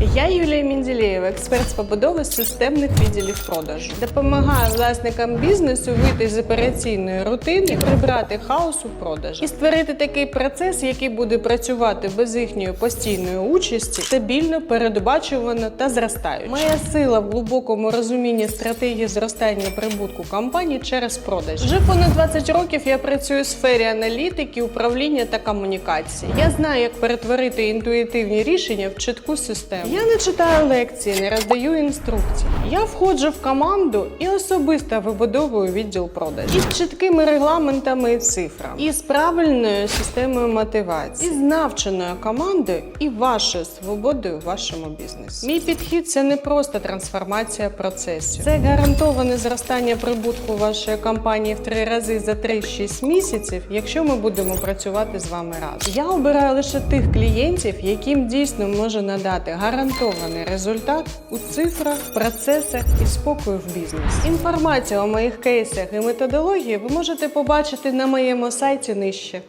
Я Юлія Мінділєєва, експерт з побудови системних відділів продажу. Допомагаю власникам бізнесу вийти з операційної рутини прибрати хаос у продажі і створити такий процес, який буде працювати без їхньої постійної участі, стабільно, передбачувано та зростаючи. Моя сила в глибокому розумінні стратегії зростання прибутку компанії через продаж. Вже понад 20 років я працюю у сфері аналітики, управління та комунікації. Я знаю, як перетворити інтуїтивні рішення в чітку систему. Я не читаю лекції, не роздаю інструкції. Я входжу в команду і особисто вибудовую відділ продажів із чіткими регламентами і цифрами, і з правильною системою мотивації, і з навченою командою і вашою свободою в вашому бізнесі. Мій підхід це не просто трансформація процесів, це гарантоване зростання прибутку вашої компанії в три рази за 3-6 місяців, якщо ми будемо працювати з вами разом. Я обираю лише тих клієнтів, яким дійсно може надати гарантований результат у цифрах, процесах і спокою в бізнесі. Інформацію о моїх кейсах і методології ви можете побачити на моєму сайті нижче.